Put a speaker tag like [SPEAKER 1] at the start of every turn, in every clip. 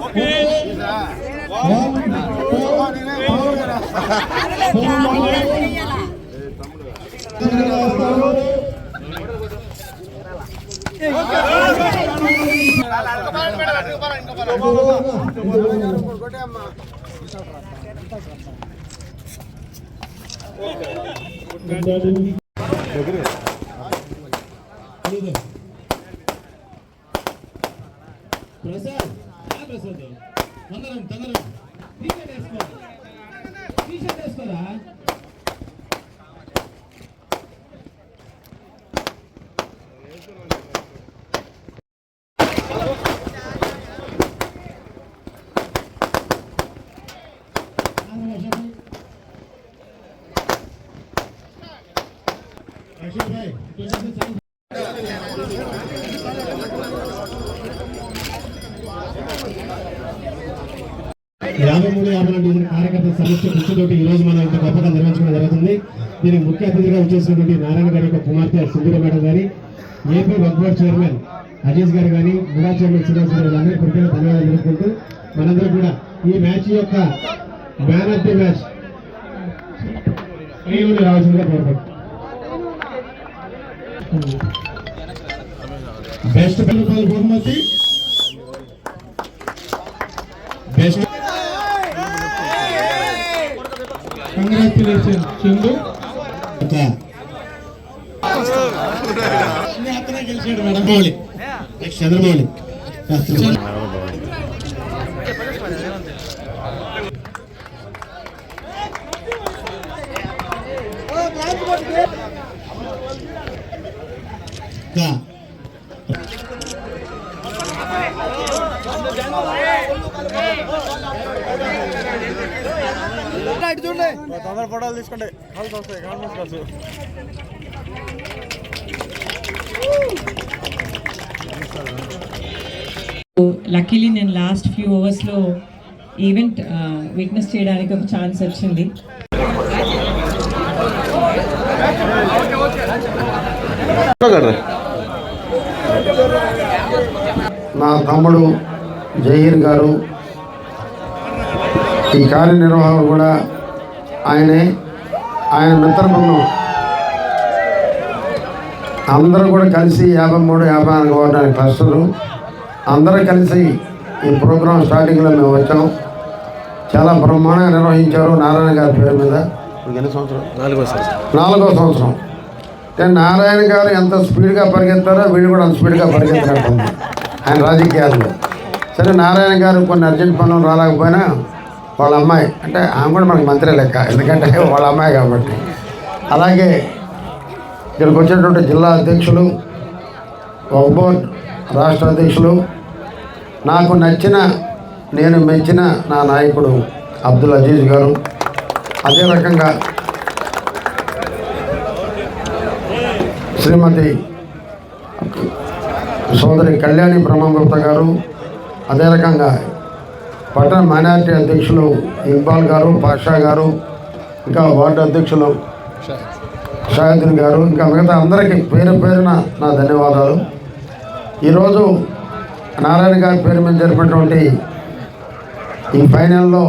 [SPEAKER 1] Okay Gracias. యాభై మూడు యాభై నాలుగు డివిజన్ కార్యకర్త సమస్య కృషితోటి ఈ రోజు మనం ఇంత గొప్పగా నిర్వహించడం జరుగుతుంది. దీనికి ముఖ్య అతిథిగా వచ్చేసినటువంటి నారాయణ గారి యొక్క కుమార్తె సుందర మేడం గారి ఏపీ వక్బోర్డ్ చైర్మన్ అజీజ్ గారు కానీ ముడా చైర్మన్ శ్రీనివాస్ గారు అందరికీ ప్రత్యేక ధన్యవాదాలు తెలుపుకుంటూ మనందరూ కూడా ఈ మ్యాచ్ యొక్క మ్యాన్ ఆఫ్ ది మ్యాచ్ శ్రీనుడి రావాల్సిందిగా కోరుకుంటున్నాం. బెస్ట్ రూపాయల బహుమతి కంగ్రాచులేషన్ చందు అతనే గెలిచాడు మేడం మౌలి నెక్స్ట్ చంద్రమౌళి శాస్త్రి కా
[SPEAKER 2] తొందర ఫోటోలు తీసుకోండి కాల్స్ వస్తాయి కాన్ఫరెన్స్ కాల్స్
[SPEAKER 3] లక్కీలీ నేను లాస్ట్ ఫ్యూ అవర్స్లో ఈవెంట్ విట్నెస్ చేయడానికి ఒక ఛాన్స్ వచ్చింది.
[SPEAKER 4] నా తమ్ముడు జహీర్ గారు ఈ కార్యనిర్వాహకులు కూడా ఆయనే ఆయన మిత్ర బృందం అందరూ కూడా కలిసి యాభై మూడు యాభై నాలుగు ఓటానికి క్లస్టరు అందరూ కలిసి ఈ ప్రోగ్రాం స్టార్టింగ్లో మేము వచ్చాం. చాలా బ్రహ్మాండంగా నిర్వహించారు నారాయణ గారి పేరు మీద.
[SPEAKER 2] నాలుగో సార్
[SPEAKER 4] నాలుగో సంవత్సరం. అంటే నారాయణ గారు ఎంత స్పీడ్గా పరిగెత్తారో వీళ్ళు కూడా అంత స్పీడ్గా పరిగెత్తినట్టుంది ఆయన రాజకీయాల్లో. సరే నారాయణ గారు కొన్ని అర్జెంట్ పనులు రాలేకపోయినా వాళ్ళ అమ్మాయి. అంటే ఆమె కూడా మనకు మంత్రి లెక్క. ఎందుకంటే వాళ్ళ అమ్మాయి కాబట్టి. అలాగే ఇక్కడికి వచ్చినటువంటి జిల్లా అధ్యక్షులు వక్బోర్డ్ రాష్ట్ర అధ్యక్షులు నాకు నచ్చిన నేను మెచ్చిన నా నాయకుడు అబ్దుల్ అజీజ్ గారు. అదే రకంగా శ్రీమతి సోదరి కళ్యాణి బ్రహ్మగుప్త గారు. అదే రకంగా పట్టణ మైనారిటీ అధ్యక్షులు ఇక్బాల్ గారు పాషా గారు ఇంకా వార్డు అధ్యక్షులు షాహిద్దీన్ గారు ఇంకా మిగతా అందరికీ పేరు పేరున నా ధన్యవాదాలు. ఈరోజు నారాయణ గారి పేరు మీద జరిపినటువంటి ఈ ఫైనల్లో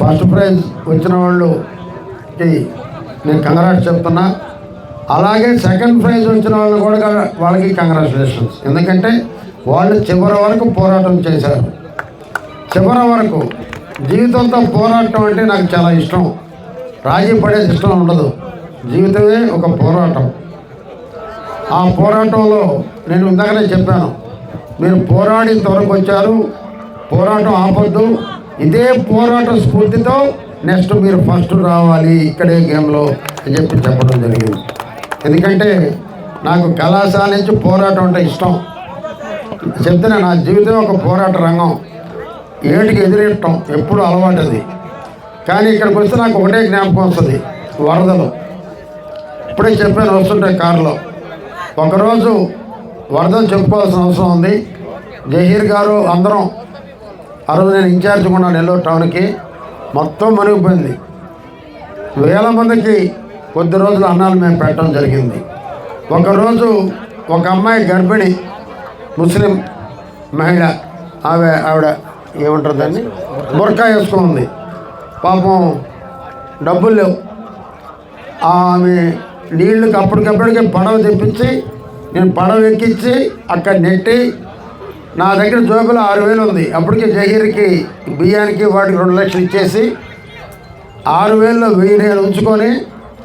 [SPEAKER 4] ఫస్ట్ ప్రైజ్ వచ్చిన వాళ్ళుకి నేను కంగ్రాట్స్ చెప్తున్నా. అలాగే సెకండ్ ప్రైజ్ వచ్చిన వాళ్ళు కూడా వాళ్ళకి కంగ్రాచులేషన్స్. ఎందుకంటే వాళ్ళు చివరి వరకు పోరాటం చేశారు. చివరి వరకు జీవితంతో పోరాటం అంటే నాకు చాలా ఇష్టం. రాజీ పడేది ఇష్టం ఉండదు. జీవితమే ఒక పోరాటం. ఆ పోరాటంలో నేను ఇందాకనే చెప్పాను. మీరు పోరాడినంత వరకు వచ్చారు. పోరాటం ఆపొద్దు. ఇదే పోరాట స్ఫూర్తితో నెక్స్ట్ మీరు ఫస్ట్ రావాలి ఇక్కడే గేమ్లో అని చెప్పి చెప్పడం జరిగింది. ఎందుకంటే నాకు కళాశాల నుంచి పోరాటం అంటే ఇష్టం. చెప్తున్నా నా జీవితం ఒక పోరాట రంగం. ఏటికి ఎదురెట్టడం ఎప్పుడు అలవాటు అది కానీ ఇక్కడికి వస్తే నాకు ఒకటే జ్ఞాపకం వస్తుంది వరదలు. ఇప్పుడే చెప్పాను వస్తుంటే కారులో. ఒకరోజు వరదలు చెప్పుకోవాల్సిన అవసరం ఉంది. జహీర్ గారు అందరం ఆ రోజు నేను ఇన్ఛార్జ్ ఉన్నాను నెల్లూరు టౌన్కి మొత్తం మునిగిపోయింది. వేల మందికి కొద్ది రోజులు అన్నాలు మేము పెట్టడం జరిగింది. ఒకరోజు ఒక అమ్మాయి గర్భిణి ముస్లిం మహిళ ఆమె ఆవిడ ఏమంటారు దాన్ని? బుర్కా వేసుకుంది పాపం డబ్బులు లేవు. ఆమె నీళ్ళకి అప్పటికప్పటికి పడవ తెప్పించి నేను పడవ ఎక్కించి అక్కడ నెట్టి నా దగ్గర జోబులో ఆరు వేలు ఉంది. అప్పటికి జహీర్కి బియ్యానికి వాటికి రెండు లక్షలు ఇచ్చేసి ఆరు వేలలో వెయ్యి నేను ఉంచుకొని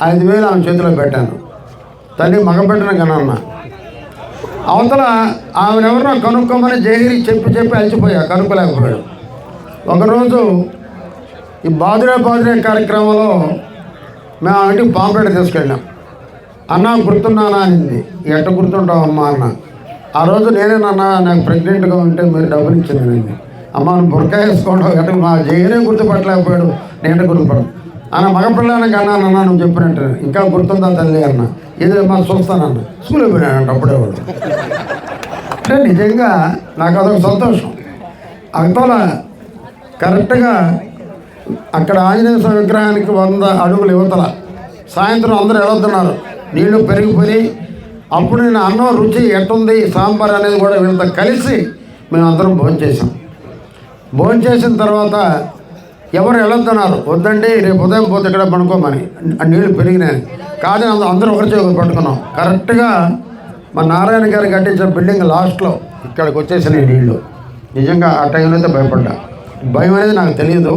[SPEAKER 4] ఐదు వేలు ఆమె చేతిలో పెట్టాను. తల్లి మగబెట్టిన కన్నా అవతల ఆమెనెవరో కనుక్కోమని జహీరి చెప్పి చెప్పి అలసిపోయా కనుక్కోలేకపోయాడు. ఒకరోజు ఈ బాదురే బాదురే కార్యక్రమంలో మేము ఆ ఇంటికి పాంపేట తీసుకెళ్ళాం. అన్న గుర్తున్నానా అనింది ఎట్ట గుర్తుంటావు అమ్మా అన్న. ఆ రోజు నేనే నాన్న నాకు ప్రెగ్నెంట్గా ఉంటే మీరు డబ్బులు ఇచ్చానండి అమ్మ నువ్వు బురక వేసుకోవడం ఎట్ట మా జైనే గుర్తుపట్టలేకపోయాడు నేను గుర్తుపడను. అన్న మగపిల్లానికి అన్నాను అన్న నువ్వు చెప్పినట్టు. ఇంకా గుర్తుందా తల్లి అన్న? ఏదైనా మా చూస్తానన్న. స్కూల్కి అప్పుడే వాడు అంటే నిజంగా నాకు అదొక సంతోషం. అవతల కరెక్ట్గా అక్కడ ఆంజనేయ స్వామి విగ్రహానికి వంద అడుగులు యువతల సాయంత్రం అందరూ వెళుతున్నారు నీళ్ళు పెరిగిపోయి అప్పుడు నేను అన్నం రుచి ఎట్టుంది సాంబార్ అనేది కూడా వీళ్ళతో కలిసి మేమందరం భోజనం చేసాం భోజనం చేసిన తర్వాత ఎవరు వెళ్ళొద్దన్నారు? వద్దండి రేపు ఉదయం పోతే ఇక్కడ పండుకోమని ఆ నీళ్ళు పెరిగినాయి. కానీ అందరూ ఒకరి చేతి పట్టుకున్నాం. కరెక్ట్గా మా నారాయణ గారు కట్టించిన బిల్డింగ్ లాస్ట్లో ఇక్కడికి వచ్చేసినాయి నీళ్ళు. నిజంగా ఆ టైంలో అయితే భయపడ్డా. భయం అనేది నాకు తెలియదు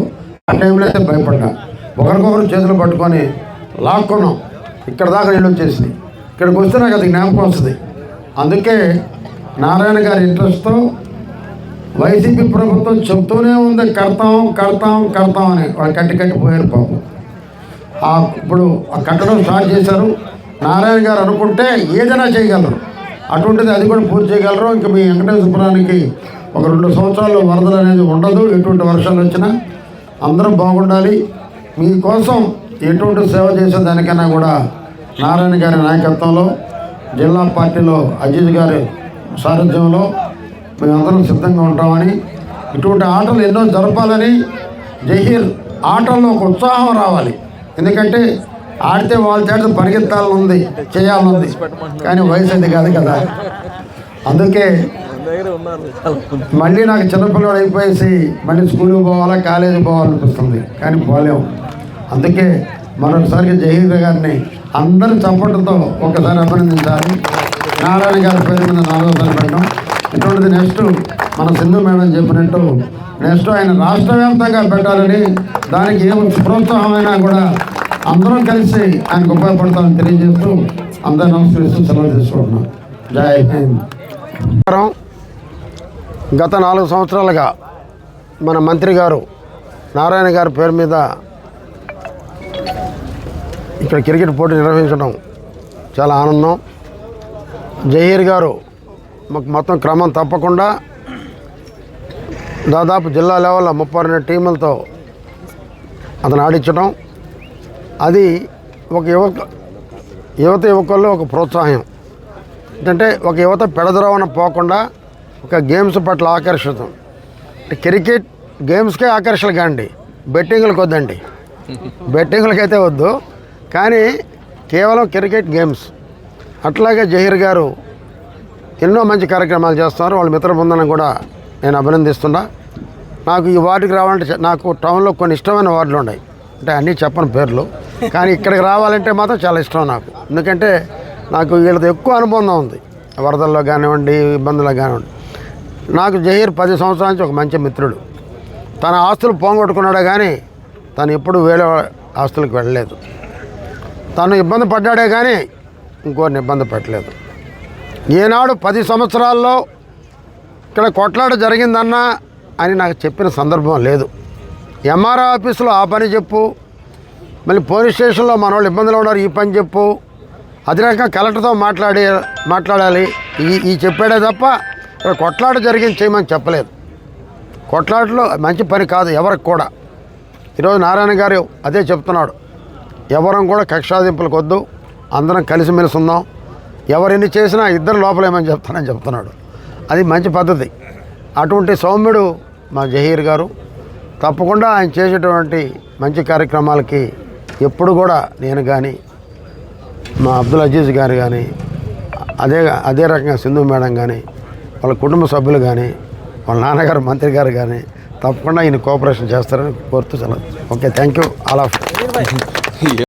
[SPEAKER 4] ఆ టైంలో అయితే భయపడ్డా. ఒకరికొకరు చేతులు పట్టుకొని లాక్కున్నాం. ఇక్కడ దాకా నీళ్ళు వచ్చేసినాయి. ఇక్కడికి వస్తే నాకు అది జ్ఞాపకం వస్తుంది. అందుకే నారాయణ గారి ఇంట్రెస్ట్తో వైసీపీ ప్రభుత్వం చెప్తూనే ఉంది కడతాం కడతాం కడతాం అని. వాళ్ళు కట్టి కట్టిపోయారు పాపం. ఆ ఇప్పుడు ఆ కట్టడం స్టార్ట్ చేశారు. నారాయణ గారు అనుకుంటే ఏదైనా చేయగలరు. అటువంటిది అది కూడా పూర్తి చేయగలరు. ఇంకా మీ వెంకటేశ్వరానికి ఒక రెండు సంవత్సరాలు వరదలు అనేది ఉండదు. ఎటువంటి వర్షాలు వచ్చినా అందరం బాగుండాలి. మీకోసం ఎటువంటి సేవ చేసే దానికైనా కూడా నారాయణ గారి నాయకత్వంలో జిల్లా పార్టీలో అజీజ్ గారి సారథ్యంలో మేమందరం సిద్ధంగా ఉంటామని ఇటువంటి ఆటలు ఎన్నో జరపాలని జహీర్ ఆటల్లో ఒక ఉత్సాహం రావాలి. ఎందుకంటే ఆడితే వాళ్ళ చేత పరిగెత్తాలని ఉంది చేయాలనుంది. కానీ వయసు అది కాదు కదా. అందుకే మళ్ళీ నాకు చిన్నపిల్లడు అయిపోయేసి మళ్ళీ స్కూల్కి పోవాలా కాలేజీకి పోవాలనిపిస్తుంది. కానీ పోలేము అందుకే మరొకసారి జహీర్ గారిని అందరి చప్పట్లతో ఒకసారి అభినందించాలి. నారాయణ గారి పేరు మీద నాలుగోసారి పెట్టడం ఇటువంటిది నెక్స్ట్ మన సింధు మేడం చెప్పినట్టు నెక్స్ట్ ఆయన రాష్ట్ర వ్యాప్తంగా పెట్టాలని దానికి ఏం ప్రోత్సాహమైనా కూడా అందరం కలిసి ఆయనకు ఉపయోగపడతామని తెలియజేస్తూ అందరూ నమస్కరిస్తూ సెలవు తీసుకుంటున్నాం. జై హింద్. గత నాలుగు సంవత్సరాలుగా మన మంత్రి గారు నారాయణ గారి పేరు మీద ఇక్కడ క్రికెట్ పోటీ నిర్వహించడం చాలా ఆనందం. జహీర్ గారు మాకు మొత్తం క్రమం తప్పకుండా దాదాపు జిల్లా లెవెల్లో ముప్పై రెండు టీములతో అతను ఆడించడం అది ఒక యువక యువత యువకుల్లో ఒక ప్రోత్సాహం. ఏంటంటే ఒక యువత పెడద్రోవన పోకుండా ఒక గేమ్స్ పట్ల ఆకర్షితం. క్రికెట్ గేమ్స్కే ఆకర్షణ కాండి. బెట్టింగ్లకు వద్దండి. బెట్టింగ్లకి అయితే వద్దు. కానీ కేవలం క్రికెట్ గేమ్స్. అట్లాగే జహీర్ గారు ఎన్నో మంచి కార్యక్రమాలు చేస్తున్నారు. వాళ్ళ మిత్ర బృందనం కూడా నేను అభినందిస్తున్నా. నాకు ఈ వార్డుకి రావాలంటే నాకు టౌన్లో కొన్ని ఇష్టమైన వార్డులు ఉన్నాయి. అంటే అన్నీ చెప్పని పేర్లు. కానీ ఇక్కడికి రావాలంటే మాత్రం చాలా ఇష్టం నాకు. ఎందుకంటే నాకు వీళ్ళతో ఎక్కువ అనుబంధం ఉంది. వరదల్లో కానివ్వండి ఇబ్బందుల్లో కానివ్వండి. నాకు జహీర్ పది సంవత్సరాల నుంచి ఒక మంచి మిత్రుడు. తన ఆస్తులు పోగొట్టుకున్నాడే కానీ తను ఎప్పుడు వేరే ఆస్తులకు వెళ్ళలేదు. తను ఇబ్బంది పడ్డాడే కానీ ఇంకోరిని ఇబ్బంది పెట్టలేదు. ఈనాడు పది సంవత్సరాల్లో ఇక్కడ కొట్లాట జరిగిందన్నా అని నాకు చెప్పిన సందర్భం లేదు. ఎంఆర్ఓ ఆఫీసులో ఆ పని చెప్పు మళ్ళీ పోలీస్ స్టేషన్లో మన వాళ్ళు ఇబ్బందులు ఉన్నారు ఈ పని చెప్పు. అదే రకంగా కలెక్టర్తో మాట్లాడి మాట్లాడాలి. ఈ ఈ చెప్పాడే తప్ప ఇక్కడ కొట్లాట జరిగింది చేయమని చెప్పలేదు. కొట్లాటలో మంచి పని కాదు ఎవరికి కూడా. ఈరోజు నారాయణ గారు అదే చెప్తున్నాడు. ఎవరం కూడా కక్షాదింపులకు వద్దు. అందరం కలిసిమెలిసి ఉందాం. ఎవరెన్ని చేసినా ఇద్దరు లోపలేమని చెప్తానని చెప్తున్నాడు. అది మంచి పద్ధతి. అటువంటి సౌమ్యుడు మా జహీర్ గారు తప్పకుండా ఆయన చేసేటువంటి మంచి కార్యక్రమాలకి ఎప్పుడు కూడా నేను కానీ మా అబ్దుల్ అజీజ్ గారు కానీ అదే అదే రకంగా సింధు మేడం కానీ వాళ్ళ కుటుంబ సభ్యులు కానీ వాళ్ళ నాన్నగారు మంత్రి గారు కానీ తప్పకుండా ఈయన కోఆపరేషన్ చేస్తారని కోరుతూ సెలవు. Okay thank you. All of